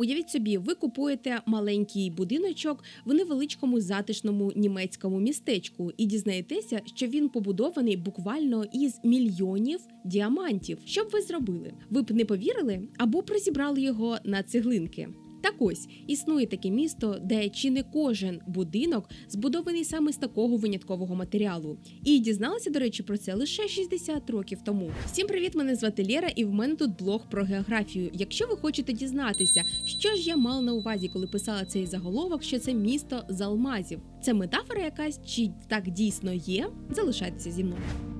Уявіть собі, ви купуєте маленький будиночок в невеличкому затишному німецькому містечку і дізнаєтеся, що він побудований буквально із мільйонів діамантів. Що б ви зробили? Ви б не повірили або б розібрали його на цеглинки. Так ось існує таке місто, де чи не кожен будинок збудований саме з такого виняткового матеріалу. І дізналася, до речі, про це лише 60 років тому. Всім привіт! Мене звати Лєра, і в мене тут блог про географію. Якщо ви хочете дізнатися, що ж я мала на увазі, коли писала цей заголовок, що це місто з алмазів. Це метафора якась, чи так дійсно є? Залишайтеся зі мною.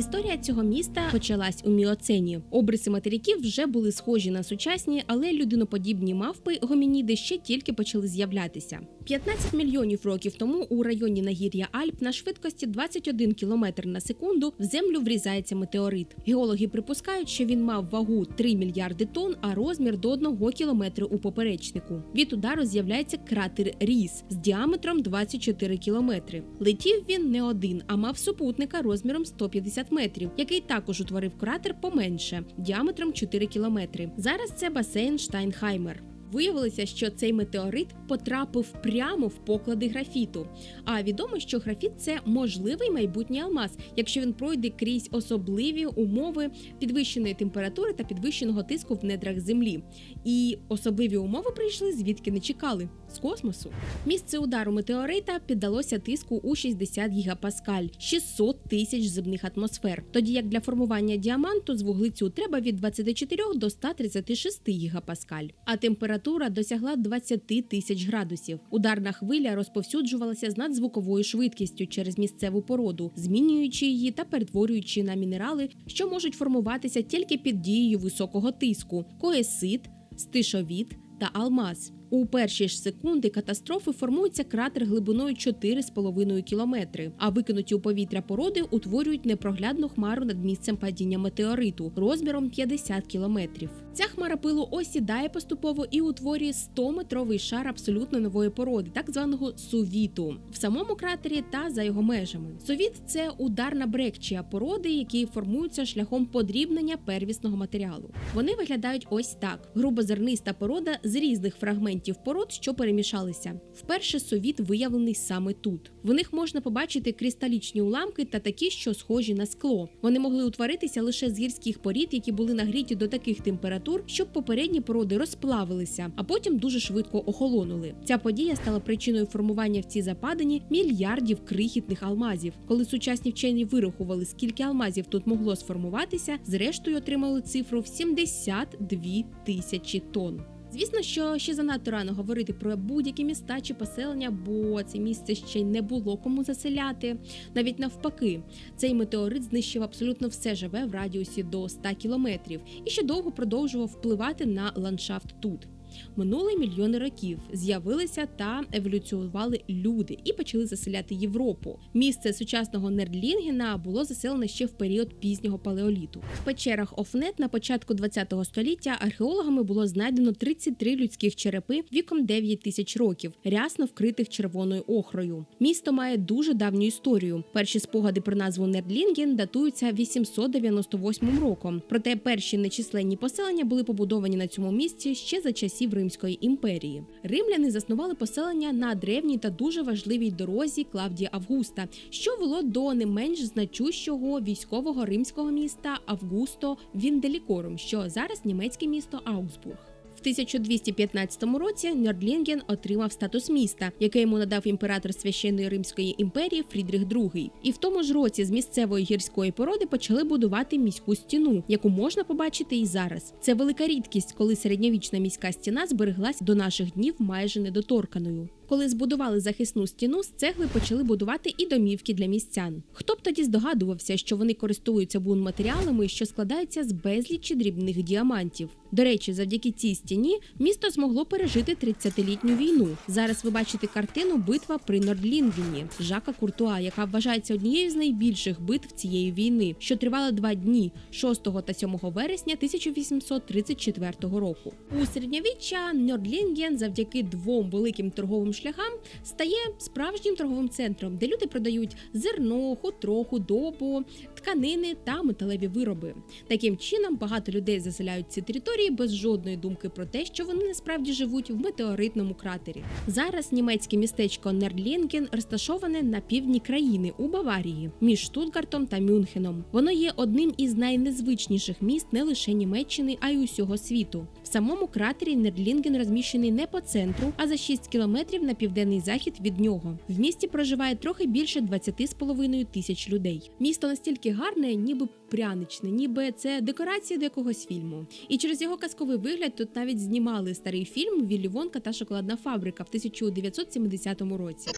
Історія цього міста почалась у міоцені. Обриси материків вже були схожі на сучасні, але людиноподібні мавпи гомініди ще тільки почали з'являтися. 15 мільйонів років тому у районі нагір'я Альп на швидкості 21 км на секунду в землю врізається метеорит. Геологи припускають, що він мав вагу 3 мільярди тонн, а розмір до 1 кілометру у поперечнику. Від удару з'являється кратер Ріс з діаметром 24 кілометри. Летів він не один, а мав супутника розміром 150 метрів, який також утворив кратер поменше діаметром 4 кілометри. Зараз це басейн Штайнхаймер. Виявилося, що цей метеорит потрапив прямо в поклади графіту. А відомо, що графіт це можливий майбутній алмаз, якщо він пройде крізь особливі умови підвищеної температури та підвищеного тиску в недрах землі. І особливі умови прийшли звідки не чекали з космосу. Місце удару метеорита піддалося тиску у 60 гігапаскаль, 600 тисяч земних атмосфер. Тоді як для формування діаманту з вуглецю треба від 24 до 136 гігапаскаль. А температура досягла 20 тисяч градусів. Ударна хвиля розповсюджувалася з надзвуковою швидкістю через місцеву породу, змінюючи її та перетворюючи на мінерали, що можуть формуватися тільки під дією високого тиску: коесит, стишовіт та алмаз. У перші ж секунди катастрофи формується кратер глибиною 4,5 кілометри, а викинуті у повітря породи утворюють непроглядну хмару над місцем падіння метеориту розміром 50 кілометрів. Ця хмара пилу осідає поступово і утворює 100-метровий шар абсолютно нової породи, так званого сувіту, в самому кратері та за його межами. Сувіт це ударна брекчія породи, які формуються шляхом подрібнення первісного матеріалу. Вони виглядають ось так: грубозерниста порода з різних фрагментів пород, що перемішалися. Вперше совіт виявлений саме тут. В них можна побачити кристалічні уламки та такі, що схожі на скло. Вони могли утворитися лише з гірських порід, які були нагріті до таких температур, щоб попередні породи розплавилися, а потім дуже швидко охолонули. Ця подія стала причиною формування в цій западині мільярдів крихітних алмазів. Коли сучасні вчені вирахували, скільки алмазів тут могло сформуватися, зрештою отримали цифру в 72 тисячі тонн. Звісно, що ще занадто рано говорити про будь-які міста чи поселення, бо це місце ще й не було кому заселяти. Навіть навпаки, цей метеорит знищив абсолютно все живе в радіусі до 100 кілометрів і ще довго продовжував впливати на ландшафт тут. Минули мільйони років, з'явилися та еволюціювали люди і почали заселяти Європу. Місце сучасного Нердлінгена було заселене ще в період пізнього палеоліту. В печерах Офнет на початку ХХ століття археологами було знайдено 33 людських черепи віком 9 тисяч років, рясно вкритих червоною охрою. Місто має дуже давню історію. Перші спогади про назву Нердлінген датуються 898 роком. Проте перші нечисленні поселення були побудовані на цьому місці ще за часів Римської імперії. Римляни заснували поселення на древній та дуже важливій дорозі Клавдія Августа, що вело до не менш значущого військового римського міста Августо Вінделікорум, що зараз німецьке місто Аугсбург. В 1215 році Нордлінген отримав статус міста, який йому надав імператор священної Римської імперії Фрідрих II. І в тому ж році з місцевої гірської породи почали будувати міську стіну, яку можна побачити і зараз. Це велика рідкість, коли середньовічна міська стіна збереглась до наших днів майже недоторканою. Коли збудували захисну стіну, з цегли почали будувати і домівки для містян. Хто б тоді здогадувався, що вони користуються бунматеріалами, що складаються з безлічі дрібних діамантів. До речі, завдяки цій стіні місто змогло пережити 30-літню війну. Зараз ви бачите картину Битва при Нордлінгені Жака Куртуа, яка вважається однією з найбільших битв цієї війни, що тривала два дні 6 та 7 вересня 1834 року. У середньовіччя Нордлінген завдяки двом великим торговим шляхам стає справжнім торговим центром, де люди продають зерно, хотроху, худобу, тканини та металеві вироби. Таким чином багато людей заселяють ці території без жодної думки про те, що вони насправді живуть в метеоритному кратері. Зараз німецьке містечко Нердлінген розташоване на півдні країни у Баварії між Штутгартом та Мюнхеном. Воно є одним із найнезвичніших міст не лише Німеччини, а й усього світу. В самому кратері Нердлінген розміщений не по центру, а за 6 кілометрів на південний захід від нього. В місті проживає трохи більше 20,5 тисяч людей. Місто настільки гарне, ніби пряничне, ніби це декорація до якогось фільму. І через його казковий вигляд тут навіть знімали старий фільм Віллі Вонка та шоколадна фабрика в 1970 році.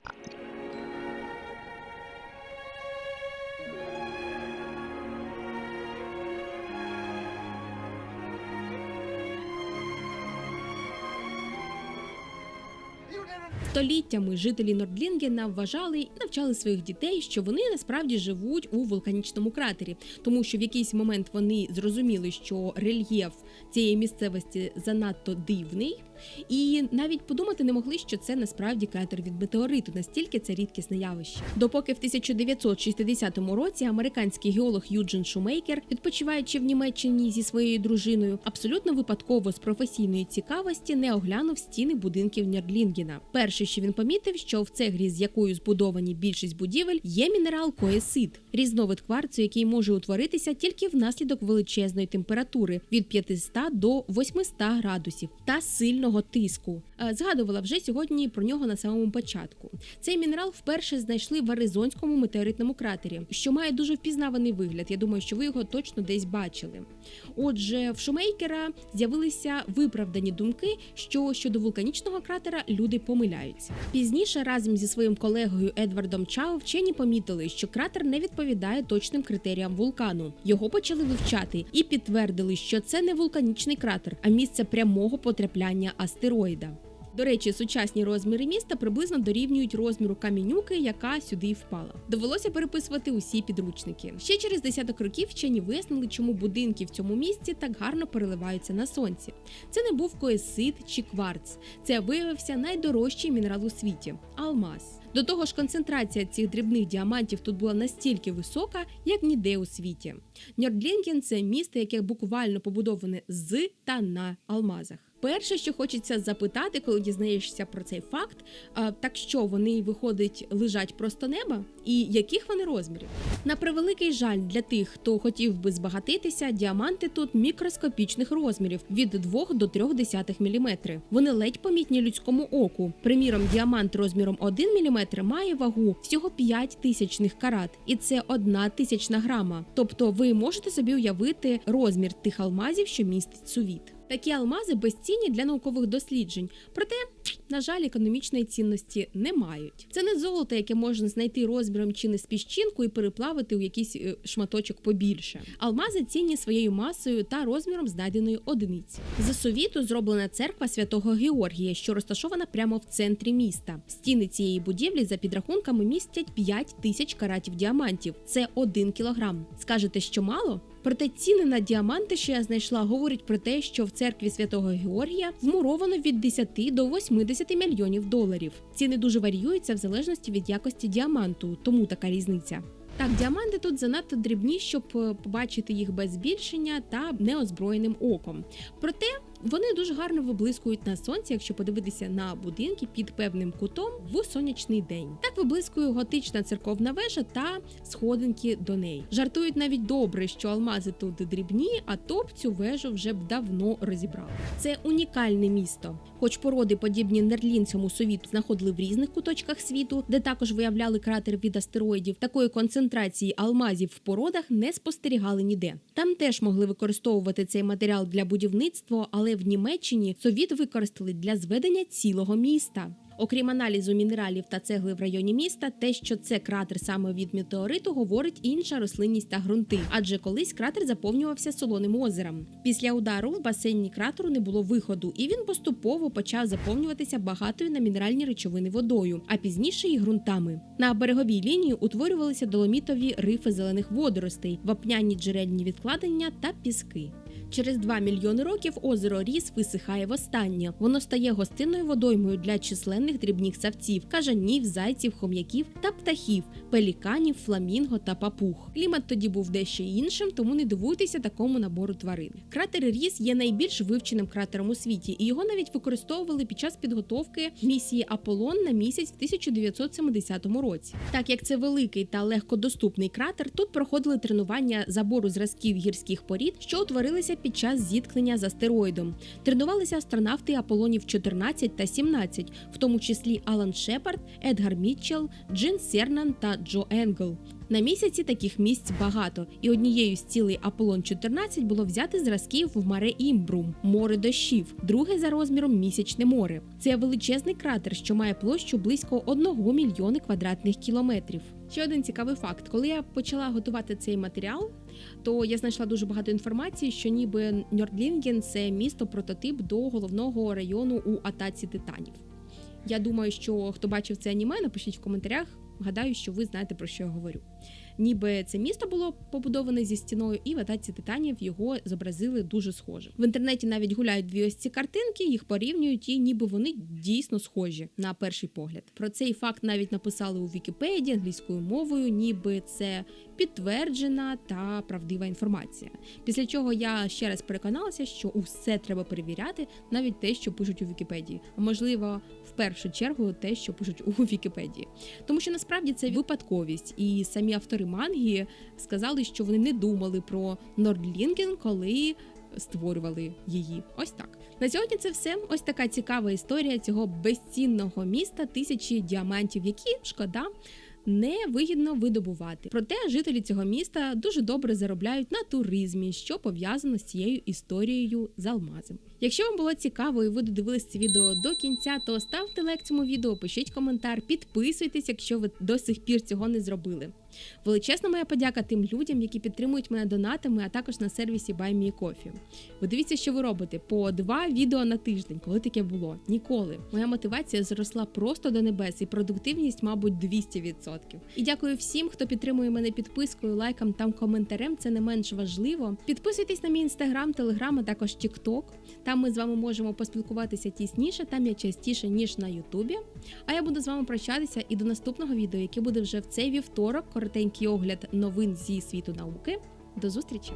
Століттями жителі Нордлінгена вважали і навчали своїх дітей, що вони насправді живуть у вулканічному кратері, тому що в якийсь момент вони зрозуміли, що рельєф цієї місцевості занадто дивний, і навіть подумати не могли, що це насправді кратер від метеориту, настільки це рідкісне явище. Допоки в 1960 році американський геолог Юджин Шумейкер, відпочиваючи в Німеччині зі своєю дружиною, абсолютно випадково з професійної цікавості не оглянув стіни будинків Нердлінгена. Перше, що він помітив, що в цеглі, з якою збудовані більшість будівель, є мінерал коесит, різновид кварцу, який може утворитися тільки внаслідок величезної температури від 500 до 800 градусів та сильного тиску. Е, Згадувала вже сьогодні про нього на самому початку. Цей мінерал вперше знайшли в Аризонському метеоритному кратері, що має дуже впізнаваний вигляд. Я думаю, що ви його точно десь бачили. Отже, в Шумейкера з'явилися виправдані думки, що щодо вулканічного кратера люди помиляються. Пізніше разом зі своїм колегою Едвардом Чао вчені помітили, що кратер не відповідає точним критеріям вулкану. Його почали вивчати і підтвердили, що це не вулканічний кратер, а місце прямого потрапляння астероїда. До речі, сучасні розміри міста приблизно дорівнюють розміру камінюки, яка сюди й впала. Довелося переписувати усі підручники. Ще через десяток років вчені вияснили, чому будинки в цьому місці так гарно переливаються на сонці. Це не був коесит чи кварц. Це виявився найдорожчий мінерал у світі алмаз. До того ж, концентрація цих дрібних діамантів тут була настільки висока, як ніде у світі. Ньордлінген – це місто, яке буквально побудоване з та на алмазах. Перше, що хочеться запитати, коли дізнаєшся про цей факт, так що вони виходить лежать просто неба, і яких вони розмірів? На превеликий жаль для тих, хто хотів би збагатитися, діаманти тут мікроскопічних розмірів від 2 до 0,3 мм. Вони ледь помітні людському оку. Приміром, діамант розміром 1 мм має вагу всього 5 тисячних карат, і це 1 тисячна грама. Тобто ви можете собі уявити розмір тих алмазів, що містить сувіт. Такі алмази безцінні для наукових досліджень, проте, на жаль, економічної цінності не мають. Це не золото, яке можна знайти розміром чи не з піщинку і переплавити у якийсь е, шматочок побільше. Алмази цінні своєю масою та розміром знайденої одиниці. З совіту зроблена церква святого Георгія, що розташована прямо в центрі міста. Стіни цієї будівлі за підрахунками містять 5 тисяч каратів діамантів. Це 1 кілограм. Скажете, що мало? Проте ціни на діаманти, що я знайшла, говорять про те, що в церкві святого Георгія вмуровано від 10 до 80 мільйонів доларів. Ціни дуже варіюються в залежності від якості діаманту, тому така різниця. Так, діаманти тут занадто дрібні, щоб е, побачити їх без збільшення та неозброєним оком. Проте вони дуже гарно виблискують на сонці, якщо подивитися на будинки під певним кутом в сонячний день. Так виблискує готична церковна вежа та сходинки до неї. Жартують навіть добре, що алмази тут дрібні, а то б цю вежу вже б давно розібрали. Це унікальне місто. Хоч породи, подібні нерлінцьому совіту, знаходили в різних куточках світу, де також виявляли кратер від астероїдів, такої концентрації алмазів в породах не спостерігали ніде. Там теж могли використовувати цей матеріал для будівництва, але в Німеччині совіт використали для зведення цілого міста. Окрім аналізу мінералів та цегли в районі міста, те, що це кратер саме від метеориту, говорить інша рослинність та ґрунти, адже колись кратер заповнювався солоним озером. Після удару в басейні кратеру не було виходу, і він поступово почав заповнюватися багатою на мінеральні речовини водою, а пізніше і ґрунтами. На береговій лінії утворювалися доломітові рифи зелених водоростей, вапняні джерельні відкладення та піски. Через 2 мільйони років озеро Ріс висихає востаннє. Воно стає гостинною водоймою для численних дрібних савців, кажанів, зайців, хом'яків та птахів, пеліканів, фламінго та папуг. Клімат тоді був дещо іншим, тому не дивуйтеся такому набору тварин. Кратер Ріс є найбільш вивченим кратером у світі, і його навіть використовували під час підготовки місії Аполлон на місяць в 1970 році. Так як це великий та легкодоступний кратер, тут проходили тренування забору зразків гірських порід, що утворилися під час зіткнення з астероїдом. Тренувалися астронавти Аполлонів 14 та 17, в тому числі Алан Шепард, Едгар Мітчелл, Джин Сернан та Джо Енгл. На місяці таких місць багато, і однією з цілей Аполлон 14 було взяти зразків в маре Імбрум, море дощів, друге за розміром місячне море. Це величезний кратер, що має площу близько 1 мільйони квадратних кілометрів. Ще один цікавий факт: коли я почала готувати цей матеріал, то я знайшла дуже багато інформації, що ніби Ньордлінген це місто прототип до головного району у атаці титанів. Я думаю, що хто бачив це аніме, напишіть в коментарях. Гадаю, що ви знаєте про що я говорю. Ніби це місто було побудоване зі стіною, і в атаці титанів його зобразили дуже схоже. В інтернеті навіть гуляють дві ось ці картинки, їх порівнюють, і ніби вони дійсно схожі на перший погляд. Про цей факт навіть написали у Вікіпедії англійською мовою, ніби це підтверджена та правдива інформація. Після чого я ще раз переконалася, що усе треба перевіряти, навіть те, що пишуть у Вікіпедії, а можливо, в першу чергу те, що пишуть у Вікіпедії. Тому що насправді це випадковість, і самі автори манги сказали, що вони не думали про Нордлінген, коли створювали її. Ось так. На сьогодні це все. Ось така цікава історія цього безцінного міста, тисячі діамантів, які шкода. Не вигідно видобувати. Проте жителі цього міста дуже добре заробляють на туризмі, що пов'язано з цією історією з алмазом. Якщо вам було цікаво і ви додивились це відео до кінця, то ставте лайк цьому відео, пишіть коментар, підписуйтесь, якщо ви до сих пір цього не зробили. Величезна моя подяка тим людям, які підтримують мене донатами, а також на сервісі BuyMeCoffee. Ви дивіться, що ви робите по два відео на тиждень, коли таке було. Ніколи. Моя мотивація зросла просто до небес і продуктивність, мабуть, 200%. І дякую всім, хто підтримує мене підпискою, лайком та коментарем. Це не менш важливо. Підписуйтесь на мій інстаграм, телеграм, а також Тікток. Там ми з вами можемо поспілкуватися тісніше, там я частіше ніж на Ютубі. А я буду з вами прощатися і до наступного відео, яке буде вже в цей вівторок. Коротенький огляд новин зі світу науки. До зустрічі!